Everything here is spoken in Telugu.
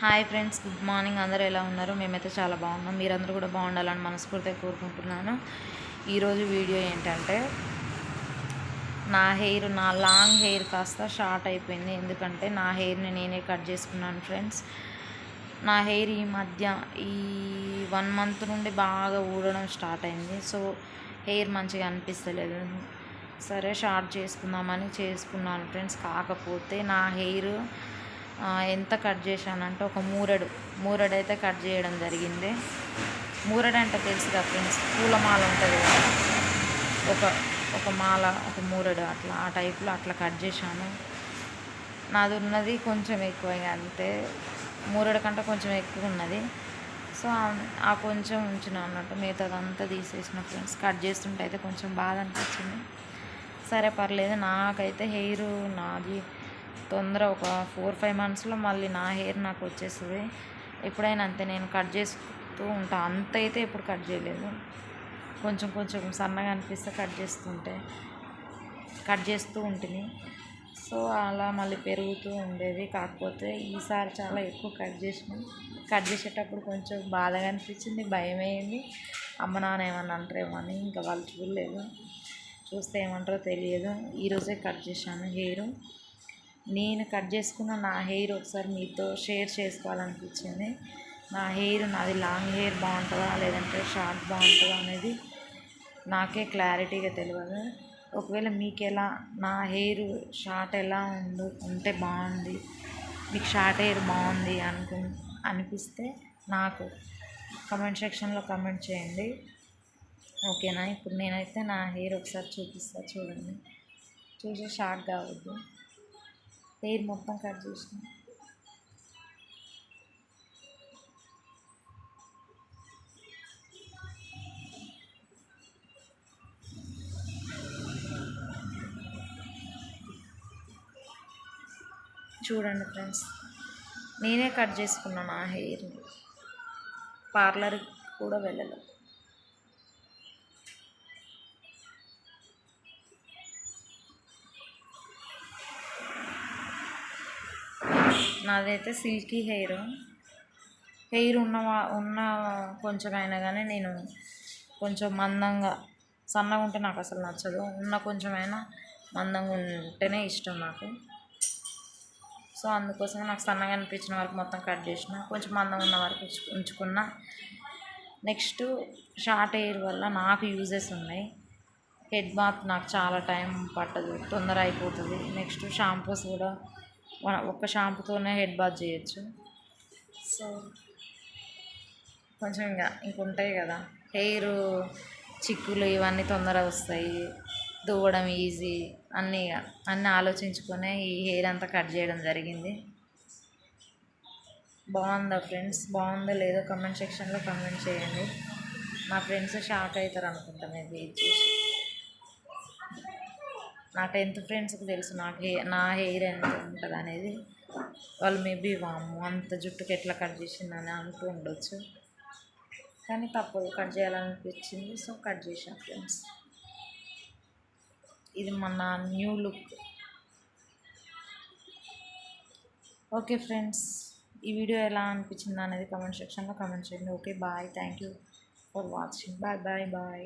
Hi friends good morning. అందరూ ఎలా ఉన్నారు? మేమైతే చాలా బాగున్నాం. మీరందరూ కూడా బాగుండాలని మనస్ఫూర్తిగా కోరుకుంటున్నాను. ఈరోజు వీడియో ఏంటంటే నా హెయిర్ నా లాంగ్ హెయిర్ కాస్త షార్ట్ అయిపోయింది. ఎందుకంటే నా హెయిర్ని నేనే కట్ చేసుకున్నాను ఫ్రెండ్స్. నా హెయిర్ ఈ మధ్య ఈ వన్ మంత్ నుండి బాగా ఊడడం స్టార్ట్ అయింది. సో హెయిర్ మంచిగా అనిపిస్తలేదు. సరే షార్ట్ చేసుకుందామని చేసుకున్నాను ఫ్రెండ్స్. కాకపోతే నా హెయిర్ ఎంత కట్ చేశానంటే ఒక మూరెడు. మూరెడైతే అయితే కట్ చేయడం జరిగింది. మూరెడు అంటే తెలుసు కదా ఫ్రెండ్స్ పూలమాల ఉంటుంది కదా. ఒక ఒక మాల ఒక మూరెడు అట్లా ఆ టైప్లో అట్లా కట్ చేశాను. నాది ఉన్నది కొంచెం ఎక్కువ అంతే. మూరెడు కంటే కొంచెం ఎక్కువ ఉన్నది. సో ఆ కొంచెం ఉంచిన అన్నట్టు మిగతాదంతా తీసేసిన ఫ్రెండ్స్. కట్ చేస్తుంటే అయితే కొంచెం బాధ అనిపించింది. సరే పర్లేదు. నాకైతే హెయిర్ నాది తొందర ఒక ఫోర్ ఫైవ్ మంత్స్లో మళ్ళీ నా హెయిర్ నాకు వచ్చేస్తుంది. ఎప్పుడైనా అంతే నేను కట్ చేస్తూ ఉంటా. అంత అయితే ఎప్పుడు కట్ చేయలేదు. కొంచెం కొంచెం సన్నగా అనిపిస్తే కట్ చేస్తుంటే కట్ చేస్తూ ఉంటుంది సో అలా మళ్ళీ పెరుగుతూ ఉండేది. కాకపోతే ఈసారి చాలా ఎక్కువ కట్ చేసినాం కట్ చేసేటప్పుడు కొంచెం బాధగా అనిపించింది భయం అయింది అమ్మ నాన్న ఏమన్నా అంటారేమో అని ఇంకా వాళ్ళు చూడలేదు. చూస్తే ఏమంటారో తెలియదు. ఈరోజే కట్ చేశాను హెయిర్. నేను కట్ చేసుకున్న నా హెయిర్ ఒకసారి మీతో షేర్ చేసుకోవాలనిపించింది. నా హెయిర్ నాది లాంగ్ హెయిర్ బాగుంటుందా లేదంటే షార్ట్ బాగుంటుందా అనేది నాకే క్లారిటీగా తెలియదు ఒకవేళ మీకు ఎలా నా హెయిర్ షార్ట్ ఎలా ఉందో ఉంటే బాగుంది మీకు షార్ట్ హెయిర్ బాగుంది అనుకు అనిపిస్తే నాకు కమెంట్ సెక్షన్లో కమెంట్ చేయండి. ఓకేనా? ఇప్పుడు నేనైతే నా హెయిర్ ఒకసారి చూపిస్తా చూడండి. చూసి షార్ట్ కావద్దు హెయిర్ మొత్తం కట్ చేసిన. చూడండి ఫ్రెండ్స్ నేనే కట్ చేసుకున్నాను ఆ హెయిర్ని. పార్లర్కి కూడా వెళ్ళలేదు. నాదైతే సిల్కీ హెయిర్. హెయిర్ ఉన్న ఉన్న కొంచెమైనా కానీ నేను కొంచెం మందంగా సన్నగా ఉంటే నాకు అసలు నచ్చదు. ఉన్న కొంచెమైనా మందంగా ఉంటేనే ఇష్టం నాకు. సో అందుకోసం నాకు సన్నగా అనిపించిన వరకు మొత్తం కట్ చేసిన. కొంచెం మందం ఉన్న వరకు ఉంచుకున్న. నెక్స్ట్ షార్ట్ హెయిర్ వల్ల నాకు యూజెస్ ఉన్నాయి. హెడ్ బాత్ నాకు చాలా టైం పట్టదు తొందర అయిపోతుంది. నెక్స్ట్ షాంపూస్ కూడా ఒక్క షాంపూతోనే హెడ్ బాత్ చేయొచ్చు. సో కొంచెం ఇంకా ఇంకుంటాయి కదా. హెయిర్ చిక్కులు ఇవన్నీ తొందరగా వస్తాయి. దువ్వడం ఈజీ. అన్నీ అన్నీ ఆలోచించుకొని ఈ హెయిర్ అంతా కట్ చేయడం జరిగింది. బాగుందా ఫ్రెండ్స్? బాగుందో లేదో కమెంట్ సెక్షన్లో కమెంట్ చేయండి. మా ఫ్రెండ్స్ షాక్ అవుతారు అనుకుంటా మేబీ చూసి. నా టెన్త్ ఫ్రెండ్స్కి తెలుసు నాకు హే నా హెయిర్ ఎంత ఉంటుంది అనేది. వాళ్ళు మేబీ వాము అంత జుట్టుకి ఎట్లా కట్ చేసిందని అంటూ ఉండొచ్చు. కానీ తప్పదు కట్ చేయాలనిపించింది. సో కట్ చేసాను ఫ్రెండ్స్. ఇది మన న్యూ లుక్. ఓకే ఫ్రెండ్స్ ఈ వీడియో ఎలా అనిపించింది అనేది కమెంట్ సెక్షన్లో కమెంట్ చేయండి. Okay bye. Thank you for watching. Bye bye bye.